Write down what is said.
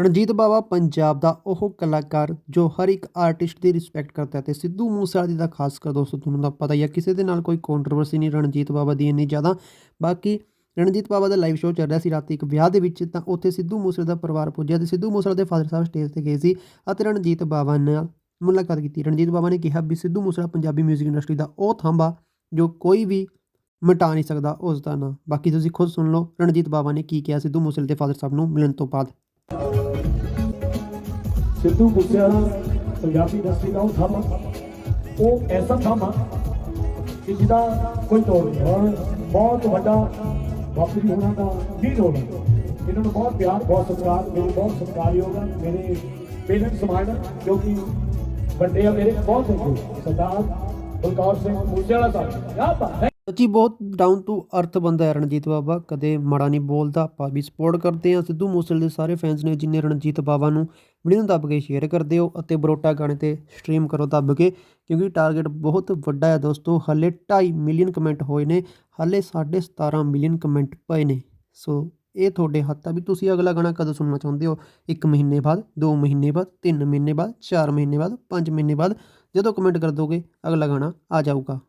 ਰਣਜੀਤ ਬਾਵਾ ਪੰਜਾਬ ਦਾ ਉਹ ਕਲਾਕਾਰ ਜੋ ਹਰ ਇੱਕ ਆਰਟਿਸਟ ਦੀ ਰਿਸਪੈਕਟ ਕਰਦਾ ਹੈ ਤੇ ਸਿੱਧੂ ਮੂਸੇਵਾਲੇ ਦਾ ਖਾਸ ਕਰ ਦੋਸਤੋ ਤੁਹਾਨੂੰ ਤਾਂ ਪਤਾ ਹੀ ਹੈ, ਕਿਸੇ ਦੇ ਨਾਲ ਕੋਈ ਕੰਟਰੋਵਰਸੀ ਨਹੀਂ, ਰਣਜੀਤ ਬਾਵਾ ਦੀ ਇੰਨੀ ਜ਼ਿਆਦਾ। ਬਾਕੀ ਰਣਜੀਤ ਬਾਵਾ ਦਾ ਲਾਈਵ ਸ਼ੋਅ ਚੱਲ ਰਿਹਾ ਸੀ ਰਾਤੀ ਇੱਕ ਵਿਆਹ ਦੇ ਵਿੱਚ, ਤਾਂ ਉੱਥੇ ਸਿੱਧੂ ਮੂਸੇਵਾਲੇ ਦਾ ਪਰਿਵਾਰ ਪੁੱਜਿਆ ਤੇ ਸਿੱਧੂ ਮੂਸੇਵਾਲੇ ਦੇ ਫਾਦਰ ਸਾਹਿਬ ਸਟੇਜ ਤੇ ਗਏ ਸੀ ਅਤੇ ਰਣਜੀਤ ਬਾਵਾ ਨਾਲ ਮੁਲਾਕਾਤ ਕੀਤੀ। ਰਣਜੀਤ ਬਾਵਾ ਨੇ ਕਿਹਾ ਵੀ ਸਿੱਧੂ ਮੂਸੇਵਾਲਾ ਪੰਜਾਬੀ 뮤직 ਇੰਡਸਟਰੀ ਦਾ ਉਹ ਥਾਂਬਾ ਜੋ ਕੋਈ ਵੀ ਮਿਟਾ ਨਹੀਂ ਸਕਦਾ, ਉਸ ਦਾ ਨਾਂ। ਬਾਕੀ ਤੁਸੀਂ ਖੁਦ ਸੁਣ ਲਓ, ਰਣਜੀਤ ਬਾਵਾ ਨੇ ਕੀ ਕਿਹਾ ਸਿੱਧੂ ਮੂਸੇਵਾਲੇ ਦੇ ਫਾਦਰ ਸਾਹਿਬ ਨੂੰ ਮਿਲਣ ਤੋਂ ਬਾਅਦ। ਸਿੱਧੂ ਮੂਸੇਵਾਲਾ, ਪੰਜਾਬੀ ਇੰਡਸਟਰੀ ਦਾ ਉਹ ਥੰਮ ਉਹ ਐਸਾ ਥੰਮ ਆ ਕਿ ਜਿਹਦਾ ਕੋਈ ਤੋੜ ਨਹੀਂ ਔਰ ਬਹੁਤ ਵੱਡਾ ਬਾਪੂ ਜੀ ਹੋਣਾ ਦਾ ਵੀ ਰੋਲ ਹੈ ਇਹਨਾਂ ਨੂੰ ਬਹੁਤ ਪਿਆਰ, ਬਹੁਤ ਸਤਿਕਾਰ, ਮੇਰੇ ਬਹੁਤ ਸਤਿਕਾਰਯੋਗ ਆ, ਮੇਰੇ ਪੇਰੈਂਟਸ ਸਮਾਨ ਜੋ ਕਿ ਵੱਡੇ ਆ ਮੇਰੇ, ਬਹੁਤ ਥੈਂਕ ਸਰਦਾਰ ਬਲਕੌਰ ਸਿੰਘ ਮੂਸੇਵਾਲਾ ਸਾਹਿਬ, ਕਿਆ ਬਾਤ ਹੈ। ਸੱਚੀ ਬਹੁਤ ਡਾਊਨ ਟੂ ਅਰਥ ਬੰਦਾ ਹੈ ਰਣਜੀਤ ਬਾਵਾ, ਕਦੇ ਮਾੜਾ ਨਹੀਂ ਬੋਲਦਾ, ਆਪਾਂ ਵੀ ਸਪੋਰਟ ਕਰਦੇ ਹਾਂ, ਸਿੱਧੂ ਮੂਸੇਵਾਲੇ ਦੇ ਸਾਰੇ ਫੈਨਸ ਨੇ ਜਿੰਨੇ ਰਣਜੀਤ ਬਾਵਾ ਨੂੰ ਵੀਡੀਓ ਨੂੰ ਦੱਬ ਕੇ ਸ਼ੇਅਰ ਕਰ ਦਿਓ ਅਤੇ ਬਰੋਟਾ ਗਾਣੇ ਤੇ ਸਟ੍ਰੀਮ ਕਰੋ ਦੱਬ ਕੇ, ਕਿਉਂਕਿ ਟਾਰਗੇਟ ਬਹੁਤ ਵੱਡਾ ਹੈ ਦੋਸਤੋ, ਹਲੇ 2.5 ਮਿਲੀਅਨ ਕਮੈਂਟ ਹੋਏ ਨੇ, ਹਲੇ 17.5 ਮਿਲੀਅਨ ਕਮੈਂਟ ਪਏ ਨੇ, ਸੋ ਇਹ ਤੁਹਾਡੇ ਹੱਥ ਆ ਵੀ ਤੁਸੀਂ ਅਗਲਾ ਗਾਣਾ ਕਦੋਂ ਸੁਣਨਾ ਚਾਹੁੰਦੇ ਹੋ? 1 ਮਹੀਨੇ ਬਾਅਦ 2 ਮਹੀਨੇ ਬਾਅਦ 3 ਮਹੀਨੇ ਬਾਅਦ 4 ਮਹੀਨੇ ਬਾਅਦ 5 ਮਹੀਨੇ ਬਾਅਦ, ਜਦੋਂ ਕਮੈਂਟ ਕਰ ਦੋਗੇ, ਅਗਲਾ ਗਾਣਾ ਆ ਜਾਊਗਾ।